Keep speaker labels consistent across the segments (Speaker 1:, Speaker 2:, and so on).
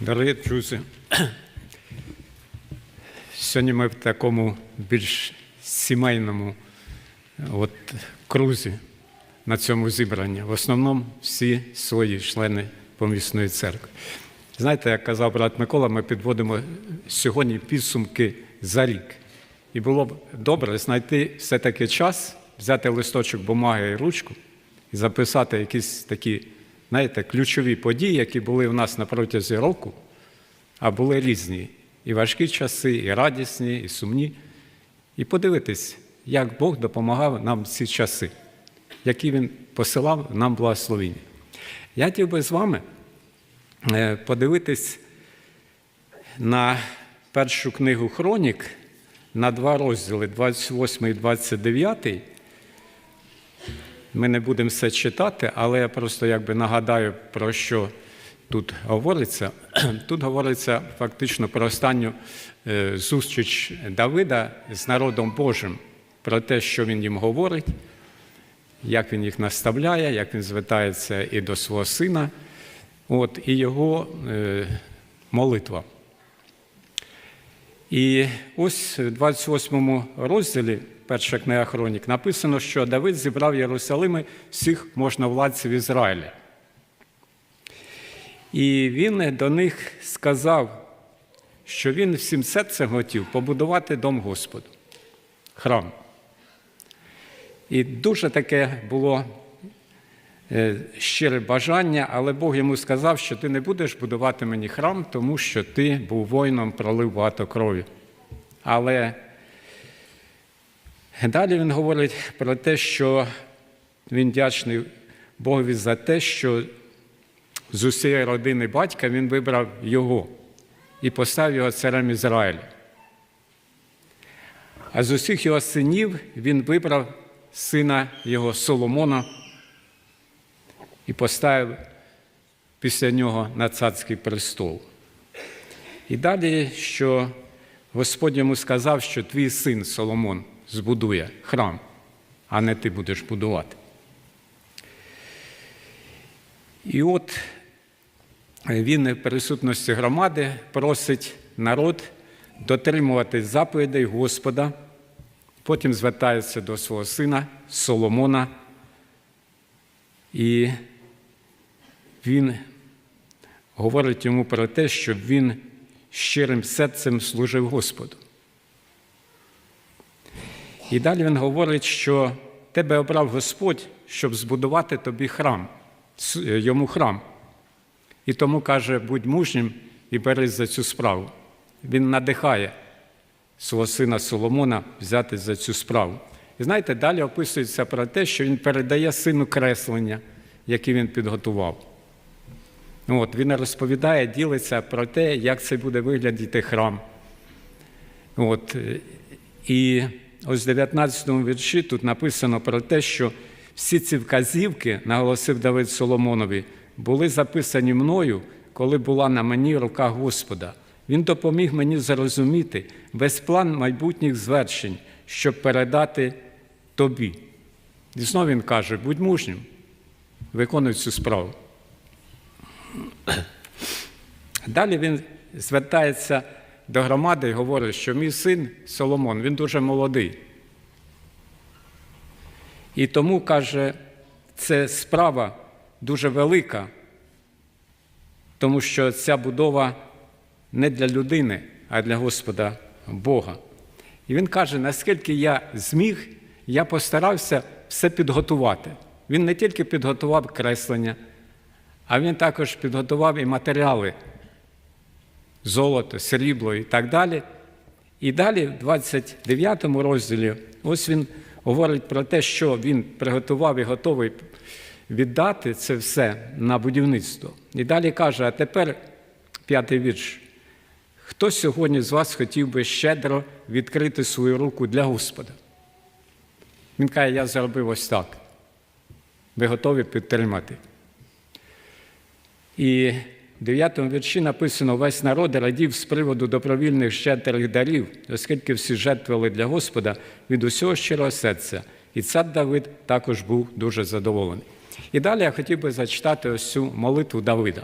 Speaker 1: Дорогі друзі, сьогодні ми в такому більш сімейному от, крузі на цьому зібранні. В основному всі свої члени помісної церкви. Знаєте, як казав брат Микола, ми підводимо сьогодні підсумки за рік. І було б добре знайти все-таки час, взяти листочок бумаги і ручку і записати якісь такі, знаєте, ключові події, які були в нас на протязі року, а були різні. І важкі часи, і радісні, і сумні. І подивитись, як Бог допомагав нам ці часи, які Він посилав нам благословіння. Я хотів би з вами е, подивитись на першу книгу Хронік, на два розділи 28 і 29. Ми не будемо все читати, але я просто якби нагадаю, про що тут говориться. Тут говориться фактично про останню е, зустріч Давида з народом Божим, про те, що він їм говорить, як він їх наставляє, як він звертається і до свого сина, от, і його е, молитва. І ось в 28 розділі, перша книга Хронік, написано, що Давид зібрав Єрусалими всіх можновладців Ізраїля. І він до них сказав, що він всім серцем хотів побудувати дом Господу, храм. І дуже таке було е, щире бажання, але Бог йому сказав, що ти не будеш будувати мені храм, тому що ти був воїном, пролив багато крові. Але далі він говорить про те, що він вдячний Богові за те, що з усієї родини батька він вибрав його і поставив його царем Ізраїля. А з усіх його синів він вибрав сина його Соломона і поставив після нього на царський престол. І далі, що Господь йому сказав, що твій син Соломон збудує храм, а не ти будеш будувати. І от він в присутності громади просить народ дотримуватись заповідей Господа, потім звертається до свого сина Соломона, і він говорить йому про те, щоб він щирим серцем служив Господу. І далі він говорить, що тебе обрав Господь, щоб збудувати тобі храм, йому храм. І тому каже, будь мужнім і берись за цю справу. Він надихає свого сина Соломона взяти за цю справу. І знаєте, далі описується про те, що він передає сину креслення, які він підготував. От, Він розповідає, ділиться про те, як це буде виглядати храм. От, І ось в 19 вірші тут написано про те, що всі ці вказівки, наголосив Давид Соломонові, були записані мною, коли була на мені рука Господа. Він допоміг мені зрозуміти весь план майбутніх звершень, щоб передати тобі. І знову він каже: будь мужнім, виконуй цю справу. Далі він звертається до громади і говорить, що мій син Соломон, він дуже молодий. І тому, каже, це справа дуже велика, тому що ця будова не для людини, а для Господа Бога. І він каже, наскільки я зміг, я постарався все підготувати. Він не тільки підготував креслення, а він також підготував і матеріали золото, срібло і так далі. І далі, в 29 розділі, ось він говорить про те, що він приготував і готовий віддати це все на будівництво. І далі каже: а тепер п'ятий вірш. Хто сьогодні з вас хотів би щедро відкрити свою руку для Господа? Він каже, я зробив ось так. Ви готові підтримати. І в 9 вірші написано: весь народ радів з приводу добровільних щедрих дарів, оскільки всі жертвували для Господа від усього щирого серця. І цар Давид також був дуже задоволений. І далі я хотів би зачитати ось цю молитву Давида.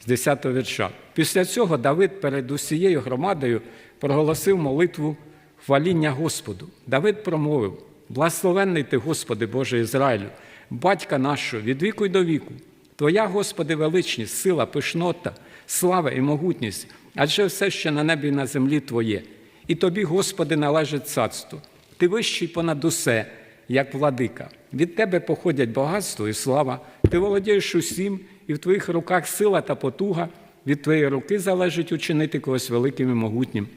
Speaker 1: з 10 вірша. Після цього Давид перед усією громадою проголосив молитву хваління Господу. Давид промовив: Благословенний ти, Господи Боже Ізраїлю, батька нашого, від віку й до віку. Твоя, Господи, величність, сила, пишнота, слава і могутність, адже все, що на небі і на землі Твоє. І тобі, Господи, належить царство. Ти вищий понад усе, як владика. Від Тебе походять багатство і слава, ти володієш усім, і в твоїх руках сила та потуга, від твоєї руки залежить учинити когось великим і могутнім.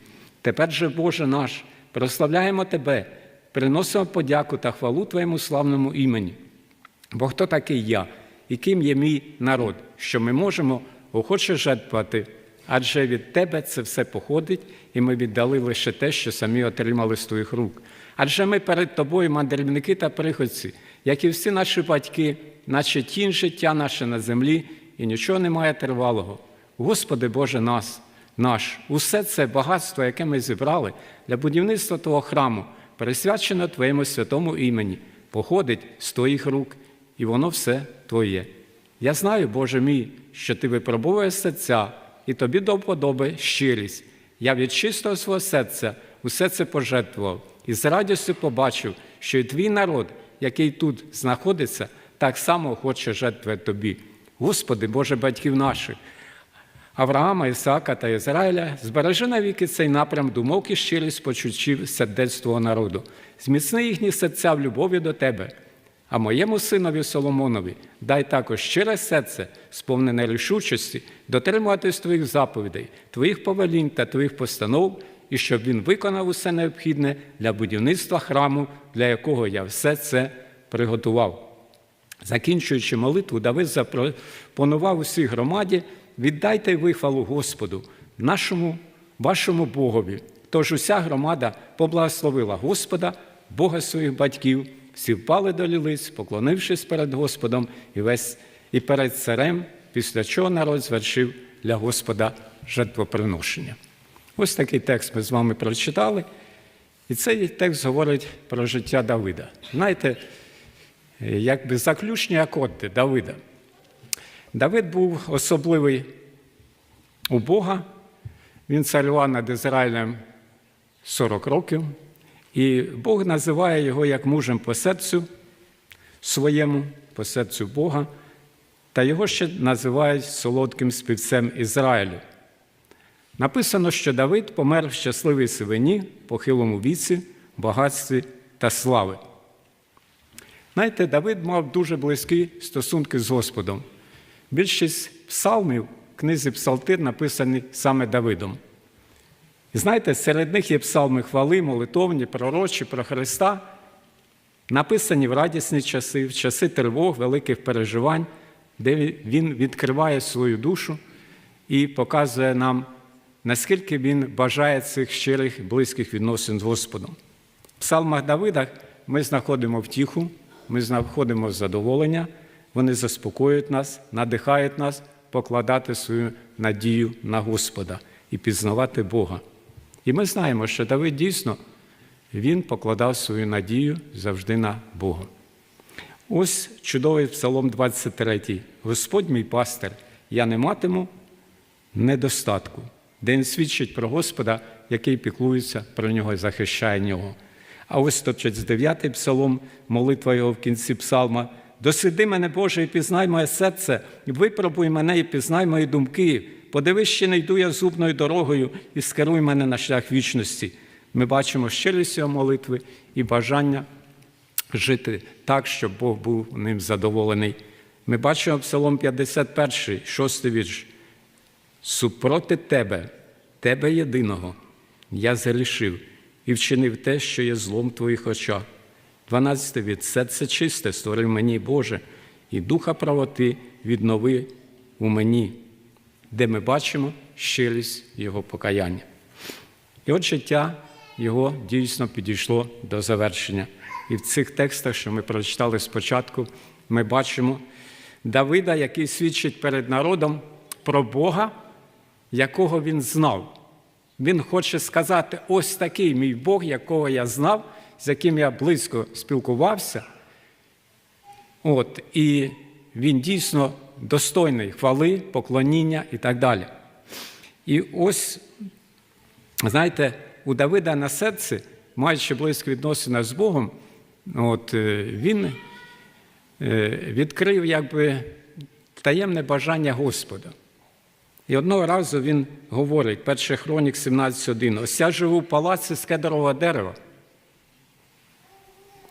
Speaker 1: Тепер же, Боже наш, прославляємо Тебе, приносимо подяку та хвалу Твоєму славному імені. Бо хто такий я, і ким є мій народ, що ми можемо охоче жертвувати, адже від Тебе це все походить, і ми віддали лише те, що самі отримали з твоїх рук. Адже ми перед тобою мандрівники та приходці, як і всі наші батьки, наче тінь життя наше на землі, і нічого немає тривалого. Господи Боже нас, наш, усе це багатство, яке ми зібрали для будівництва Твого храму, присвячено Твоєму святому імені, походить з Твоїх рук, і воно все Твоє. Я знаю, Боже мій, що Ти випробовуєш серця, і тобі до вподоби щирість. Я від чистого свого серця усе це пожертвував і з радістю побачив, що і твій народ, який тут знаходиться, так само хоче жертви тобі. Господи, Боже батьків наших, Авраама, Ісаака та Ізраїля, збережи навіки цей напрям думок і щирість почуттів сердець Твого народу, зміцни їхні серця в любові до Тебе. А моєму синові Соломонові дай також щире серце, сповнене рішучості, дотримуватись твоїх заповідей, твоїх повелінь та твоїх постанов, і щоб він виконав усе необхідне для будівництва храму, для якого я все це приготував. Закінчуючи молитву, Давид запропонував усій громаді, віддайте вихвалу Господу, нашому, вашому Богові. Тож уся громада поблагословила Господа, Бога своїх батьків, всі впали до лілиць, поклонившись перед Господом і весь і перед царем, після чого народ звершив для Господа жертвоприношення. Ось такий текст ми з вами прочитали. І цей текст говорить про життя Давида. Знаєте, якби заключні акорди Давида. Давид був особливий у Бога. Він царював над Ізраїлем 40 років, і Бог називає його як мужем по серцю своєму, по серцю Бога, та його ще називають солодким співцем Ізраїлю. Написано, що Давид помер в щасливій сивині, похилому віці, багатстві та слави. Знаєте, Давид мав дуже близькі стосунки з Господом. Більшість псалмів в книзі Псалтир написані саме Давидом. І знаєте, серед них є псалми хвали, молитовні, пророчі про Христа, написані в радісні часи, в часи тривог, великих переживань, де він відкриває свою душу і показує нам, наскільки він бажає цих щирих, близьких відносин з Господом. В псалмах Давида ми знаходимо втіху, ми знаходимо задоволення, вони заспокоюють нас, надихають нас покладати свою надію на Господа і пізнавати Бога. І ми знаємо, що Давид дійсно він покладав свою надію завжди на Бога. Ось чудовий псалом 23. Господь мій пастир, я не матиму недостатку, де він свідчить про Господа, який піклується про нього і захищає нього. А ось 139 псалом, молитва його в кінці псалма. Досиди мене, Боже, і пізнай моє серце, випробуй мене і пізнай мої думки. Подивись, чи не йду я зубною дорогою і скеруй мене на шлях вічності. Ми бачимо щирість його молитви і бажання жити так, щоб Бог був ним задоволений. Ми бачимо Псалом 51, 6 вірш. Супроти тебе, тебе єдиного, я зарішив і вчинив те, що є злом в твоїх очах. 12 від серце чисте створив мені, Боже, і духа правоти віднови у мені, де ми бачимо щирість Його покаяння. І от життя Його дійсно підійшло до завершення. І в цих текстах, що ми прочитали спочатку, ми бачимо Давида, який свідчить перед народом про Бога, якого він знав. Він хоче сказати: ось такий мій Бог, якого я знав, з яким я близько спілкувався. От, І він дійсно достойний хвали, поклоніння і так далі. І ось, знаєте, у Давида на серці, маючи близькі відносини з Богом, от, е, він е, відкрив якби таємне бажання Господа. І одного разу він говорить, 1 Хронік 17.1, ось я живу в палаці з кедрового дерева,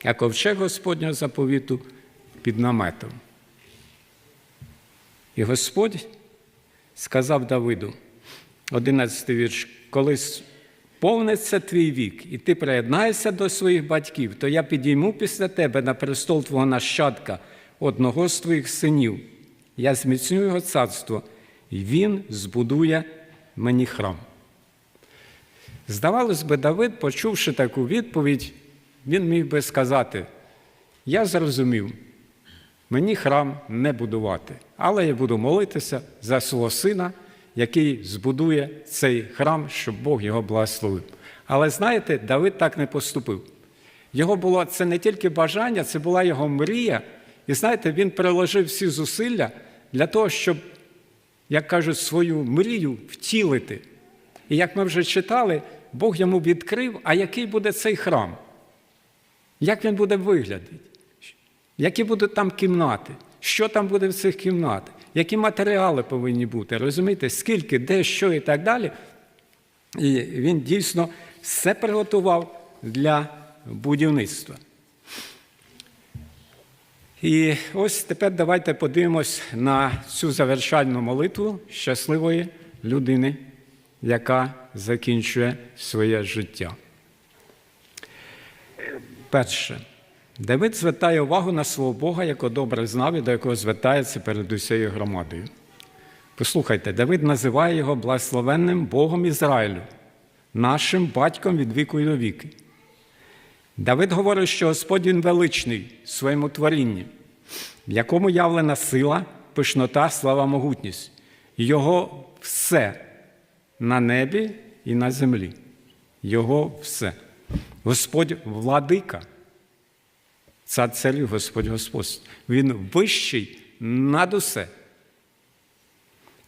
Speaker 1: а ковчег Господнього заповіту під наметом. І Господь сказав Давиду, 11 вірш, коли повниться твій вік, і ти приєднаєшся до своїх батьків, то я підійму після тебе на престол твого нащадка, одного з твоїх синів. Я зміцню його царство, і він збудує мені храм. Здавалось би, Давид, почувши таку відповідь, він міг би сказати: Я зрозумів, мені храм не будувати, але я буду молитися за свого сина, який збудує цей храм, щоб Бог його благословив. Але знаєте, Давид так не поступив. Його було це не тільки бажання, це була його мрія. І знаєте, він приложив всі зусилля для того, щоб, як кажуть, свою мрію втілити. І як ми вже читали, Бог йому відкрив, а який буде цей храм? Як він буде виглядати? Які будуть там кімнати? Що там буде в цих кімнатах? Які матеріали повинні бути? Розумієте, скільки, де, що і так далі. І він дійсно все приготував для будівництва. І ось тепер давайте подивимось на цю завершальну молитву щасливої людини, яка закінчує своє життя. Перше. Давид звертає увагу на свого Бога, якого добре знав і до якого звертається перед усією громадою. Послухайте, Давид називає його благословенним Богом Ізраїлю, нашим батьком від віку і до віки. Давид говорить, що Господь він величний в своєму творінні, в якому явлена сила, пишнота, слава, могутність. Його все на небі і на землі. Його все. Господь владика. Цар царів Господь Господь. Він вищий над усе.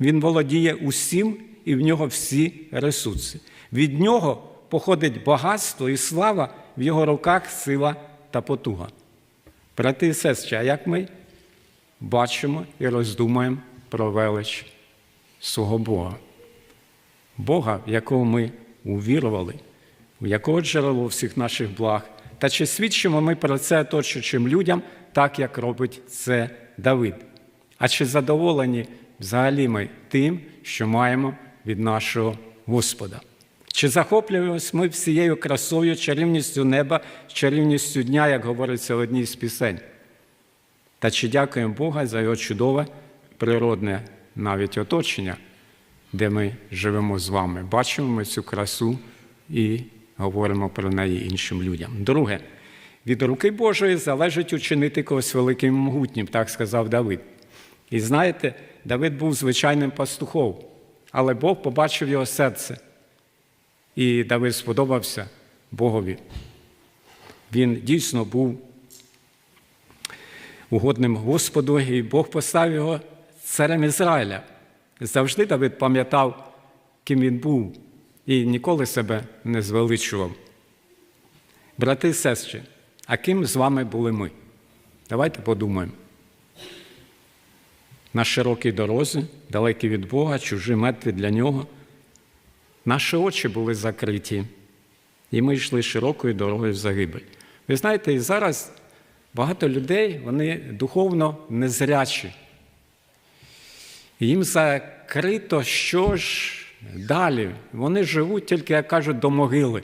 Speaker 1: Він володіє усім і в нього всі ресурси. Від нього походить багатство і слава, в його руках сила та потуга. Брати і сестри, а як ми бачимо і роздумаємо про велич свого Бога? Бога, в якого ми увірували, у якого джерело всіх наших благ. Та чи свідчимо ми про це оточуючим людям, так як робить це Давид? А чи задоволені взагалі ми тим, що маємо від нашого Господа? Чи захоплюємось ми всією красою, чарівністю неба, чарівністю дня, як говориться в одній з пісень? Та чи дякуємо Бога за його чудове природне навіть оточення, де ми живемо з вами? Бачимо ми цю красу і говоримо про неї іншим людям. Друге, від руки Божої залежить учинити когось великим і могутнім, так сказав Давид. І знаєте, Давид був звичайним пастухом, але Бог побачив його серце. І Давид сподобався Богові. Він дійсно був угодним Господу, і Бог поставив його царем Ізраїля. Завжди Давид пам'ятав, ким він був, і ніколи себе не звеличував. Брати і сестри, а ким з вами були ми? Давайте подумаємо. На широкій дорозі, далекі від Бога, чужі мертві для нього. Наші очі були закриті, і ми йшли широкою дорогою в загибель. Ви знаєте, і зараз багато людей вони духовно незрячі. Їм закрито, що ж далі. Вони живуть тільки, як кажуть, до могили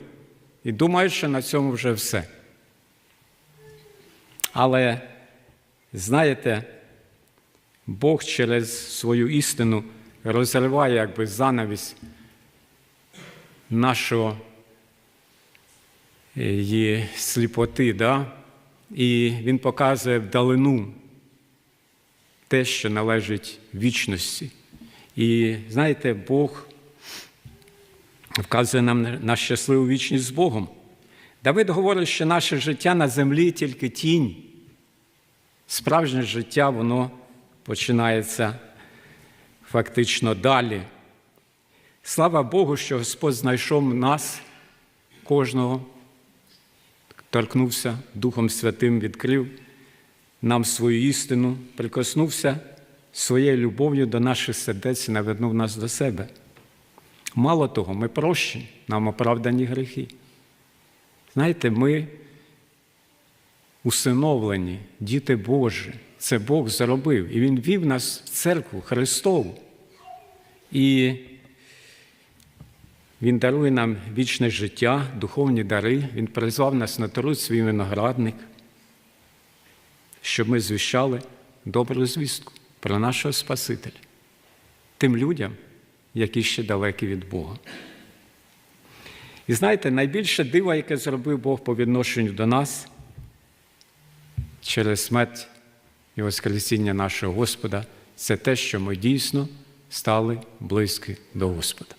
Speaker 1: і думають, що на цьому вже все. Але знаєте, Бог через свою істину розриває якби занавість нашого її сліпоти, да? і Він показує вдалину те, що належить вічності. І знаєте, Бог вказує нам на щасливу вічність з Богом. Давид говорить, що наше життя на землі тільки тінь. Справжнє життя, воно починається фактично далі. Слава Богу, що Господь знайшов нас, кожного, торкнувся Духом Святим, відкрив нам свою істину, прикоснувся своєю любов'ю до наших сердець і навернув нас до себе. Мало того, ми прощені, нам оправдані гріхи. Знаєте, ми усиновлені, діти Божі. Це Бог зробив. І Він вів нас в церкву Христову. І Він дарує нам вічне життя, духовні дари. Він призвав нас на труд свій виноградник, щоб ми звіщали добру звістку про нашого Спасителя тим людям, які ще далекі від Бога. І знаєте, найбільше диво, яке зробив Бог по відношенню до нас через смерть і Воскресіння нашого Господа, це те, що ми дійсно стали близькі до Господа.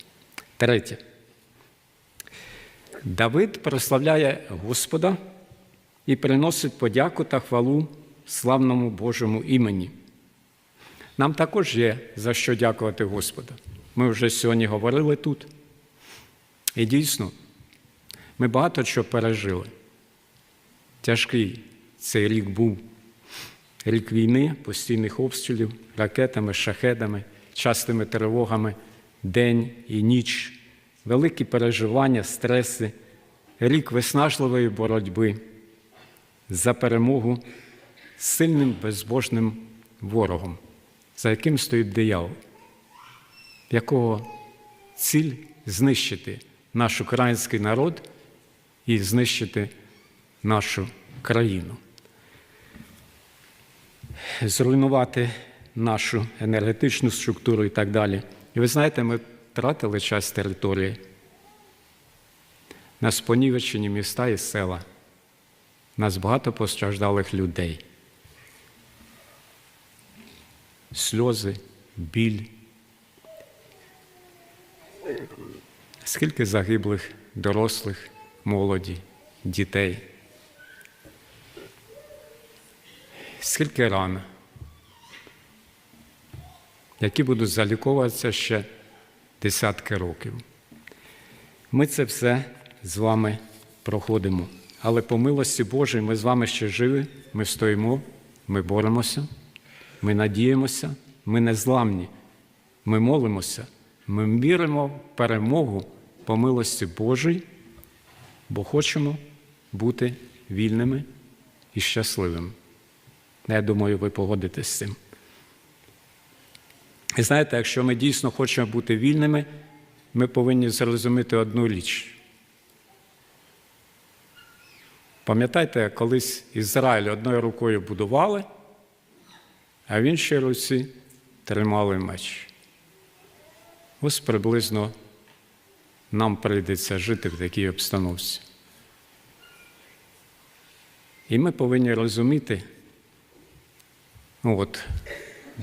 Speaker 1: Третє. Давид прославляє Господа і приносить подяку та хвалу славному Божому імені. Нам також є за що дякувати Господа. Ми вже сьогодні говорили тут. І дійсно, ми багато чого пережили. Тяжкий цей рік був рік війни, постійних обстрілів, ракетами, шахедами, частими тривогами, день і ніч, великі переживання, стреси, рік виснажливої боротьби за перемогу з сильним безбожним ворогом, за яким стоїть диявол, якого ціль знищити наш український народ і знищити нашу країну, зруйнувати нашу енергетичну структуру і так далі. І ви знаєте, ми втратили час території. Нас понівечені міста і села, нас багато постраждалих людей. Сльози, біль. Скільки загиблих дорослих, молоді, дітей? Скільки ран, які будуть заліковуватися ще десятки років? Ми це все з вами проходимо. Але по милості Божій ми з вами ще живі, ми стоїмо, ми боремося, ми надіємося, ми незламні, ми молимося. Ми віримо в перемогу по милості Божій, бо хочемо бути вільними і щасливими. Я думаю, ви погодитесь з цим. І знаєте, якщо ми дійсно хочемо бути вільними, ми повинні зрозуміти одну річ. Пам'ятаєте, колись Ізраїль одною рукою будували, а в іншій руці тримали меч. Ось приблизно нам прийдеться жити в такій обстановці. І ми повинні розуміти, ну от,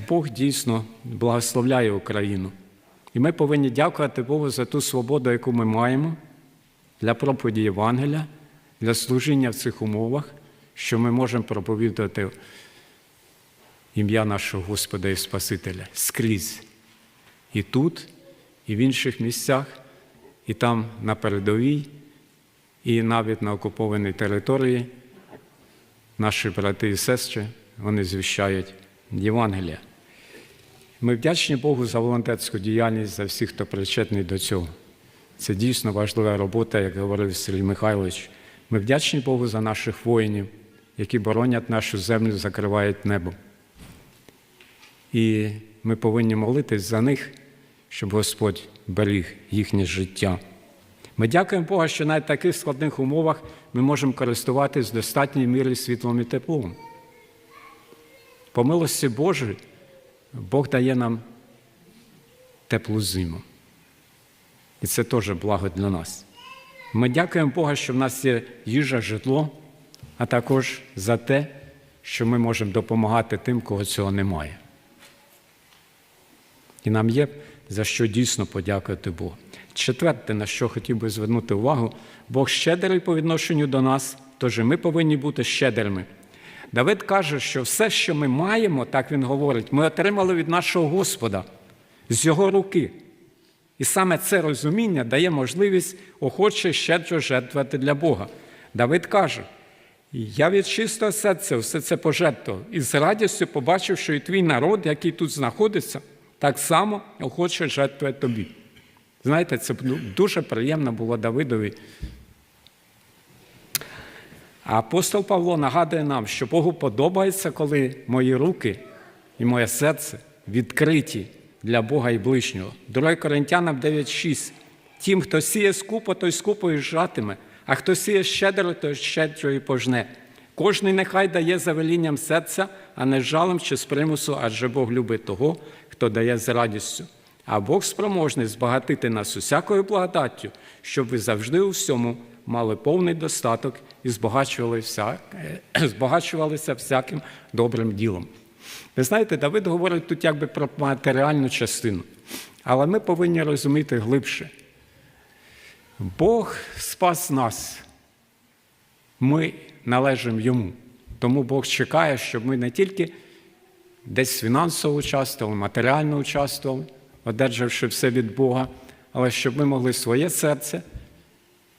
Speaker 1: Бог дійсно благословляє Україну. І ми повинні дякувати Богу за ту свободу, яку ми маємо для проповіді Євангелія, для служіння в цих умовах, що ми можемо проповідувати ім'я нашого Господа і Спасителя скрізь. І тут, і в інших місцях, і там на передовій, і навіть на окупованій території наші брати і сестри вони звіщають Євангелія. Ми вдячні Богу за волонтерську діяльність, за всіх, хто причетний до цього. Це дійсно важлива робота, як говорив Сергій Михайлович. Ми вдячні Богу за наших воїнів, які боронять нашу землю, закривають небо. І ми повинні молитись за них, щоб Господь беріг їхнє життя. Ми дякуємо Богу, що навіть в таких складних умовах ми можемо користуватись в достатній світлом і теплом. По милості Божій, Бог дає нам теплу зиму. І це теж благо для нас. Ми дякуємо Богу, що в нас є їжа, житло, а також за те, що ми можемо допомагати тим, кого цього немає. І нам є за що дійсно подякувати Богу. Четверте, на що хотів би звернути увагу, Бог щедрий по відношенню до нас, тож і ми повинні бути щедрими. Давид каже, що все, що ми маємо, так він говорить, ми отримали від нашого Господа з його руки. І саме це розуміння дає можливість охоче щедро жертвувати для Бога. Давид каже: я від чистого серця все це пожертвував і з радістю побачив, що і твій народ, який тут знаходиться, так само охоче жертвує тобі. Знаєте, це дуже приємно було Давидові. Апостол Павло нагадує нам, що Богу подобається, коли мої руки і моє серце відкриті для Бога і ближнього. 2 Коринтянам 9,6. Тим, хто сіє скупо, той скупо і жатиме, а хто сіє щедро, той щедро і пожне. Кожний нехай дає за велінням серця, а не жалем чи з примусу, адже Бог любить того, хто дає з радістю. А Бог спроможний збагатити нас усякою благодаттю, щоб ви завжди у всьому мали повний достаток і збагачували всяк... збагачувалися всяким добрим ділом. Ви знаєте, Давид говорить тут якби про матеріальну частину, але ми повинні розуміти глибше. Бог спас нас, ми належимо йому. Тому Бог чекає, щоб ми не тільки десь фінансово участвували, матеріально участвували, одержавши все від Бога, але щоб ми могли своє серце,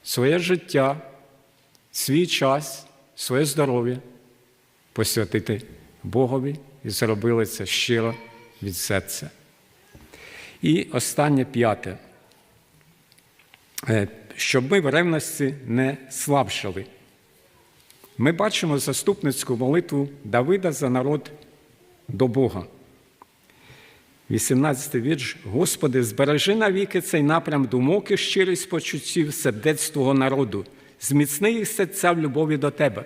Speaker 1: своє життя, свій час, своє здоров'я посвятити Богові і зробили це щиро від серця. І останнє п'яте, Е, щоб ми в ревності не слабшали. Ми бачимо заступницьку молитву Давида за народ до Бога. 18 вірш. Господи, збережи навіки цей напрям думок і щирість почуттів сердець Твого народу, зміцни їх серця в любові до Тебе.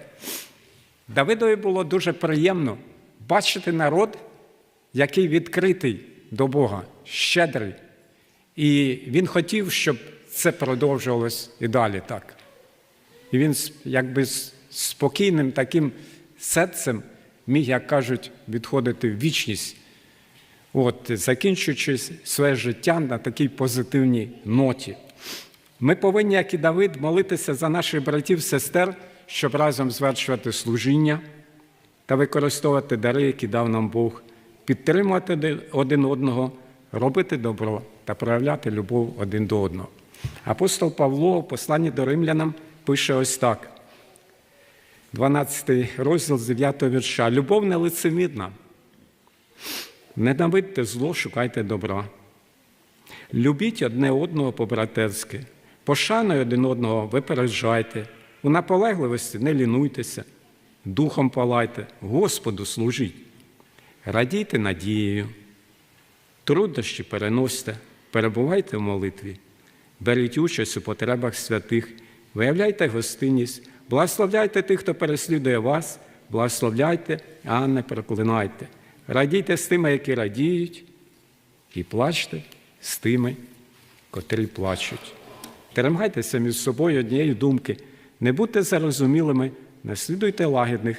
Speaker 1: Давидові було дуже приємно бачити народ, який відкритий до Бога, щедрий. І він хотів, щоб це продовжувалось і далі так. І він якби спокійним таким серцем міг, як кажуть, відходити в вічність, от, закінчуючи своє життя на такій позитивній ноті. Ми повинні, як і Давид, молитися за наших братів, сестер, щоб разом звершувати служіння та використовувати дари, які дав нам Бог, підтримувати один одного, робити добро та проявляти любов один до одного. Апостол Павло в посланні до римлянам пише ось так: 12 розділ з 9 вірша. Любов не лицемірна. Ненавидьте зло, шукайте добра. Любіть одне одного по-братерськи, пошаною один одного випереджайте, у наполегливості не лінуйтеся, духом палайте, Господу служіть, радійте надією, труднощі переносьте, перебувайте в молитві, беріть участь у потребах святих, виявляйте гостинність, благословляйте тих, хто переслідує вас, благословляйте, а не проклинайте. Радійте з тими, які радіють, і плачте з тими, котрі плачуть. Тримайтеся між собою однієї думки, не будьте зарозумілими, не слідуйте лагідних,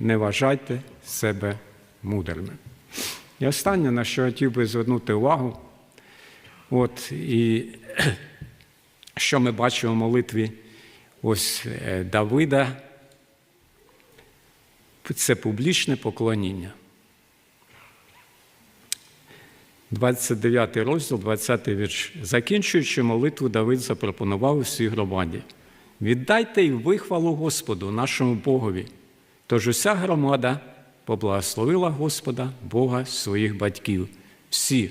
Speaker 1: не вважайте себе мудрими. І останнє, на що я хотів би звернути увагу, от, і що ми бачимо в молитві ось Давида, це публічне поклоніння. 29 розділ, 20 вірш. Закінчуючи молитву, Давид запропонував усій громаді. Віддайте й вихвалу Господу, нашому Богові. Тож уся громада поблагословила Господа, Бога своїх батьків. Всі,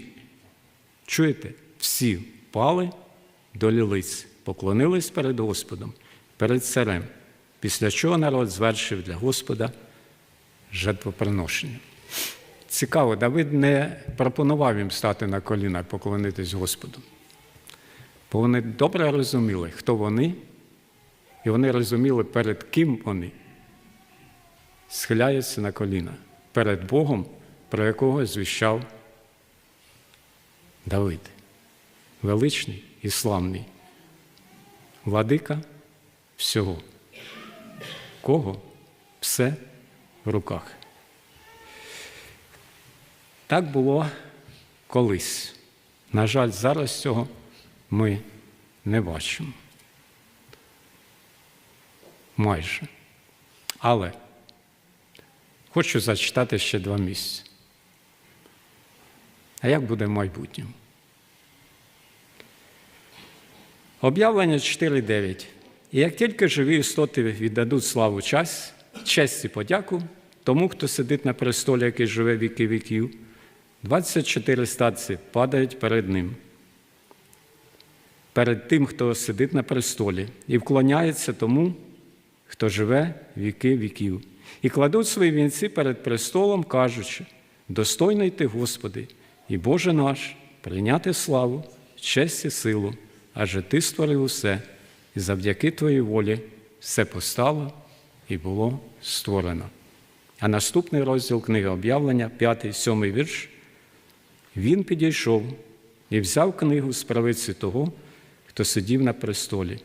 Speaker 1: чуєте, всі впали до лілиць, поклонились перед Господом, перед царем, після чого народ звершив для Господа жертвоприношення. Цікаво, Давид не пропонував їм стати на коліна і поклонитись Господу. Бо вони добре розуміли, хто вони, і вони розуміли, перед ким вони схиляються на коліна, перед Богом, про якого звіщав Давид. Величний і славний. Владика всього. Кого все в руках. Так було колись. На жаль, зараз цього ми не бачимо. Майже. Але Хочу зачитати ще два місця. А як буде в майбутньому? Об'явлення 4.9. І як тільки живі істоти віддадуть славу час, честь і подяку тому, хто сидить на престолі, який живе віки віків, 24 статці падають перед ним, перед тим, хто сидить на престолі, і вклоняється тому, хто живе віки віків, і кладуть свої вінці перед престолом, кажучи: достойний ти, Господи, і Боже наш, прийняти славу, честь і силу, адже Ти створив усе, завдяки Твоїй волі все постало і було створено. А наступний розділ книги об'явлення, 5, 7 вірш. Він підійшов і взяв книгу з правиці того, хто сидів на престолі.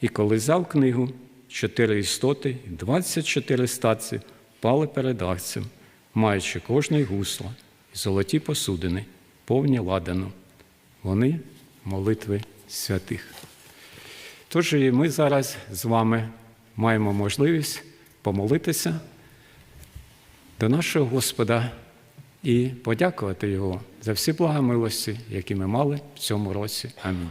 Speaker 1: І коли взяв книгу, чотири істоти і 24 статці пали перед акцем, маючи кожний гусла і золоті посудини, повні ладану. Вони молитви святих. Тож і ми зараз з вами маємо можливість помолитися до нашого Господа і подякувати Його за всі благомилості, які ми мали в цьому році. Амінь.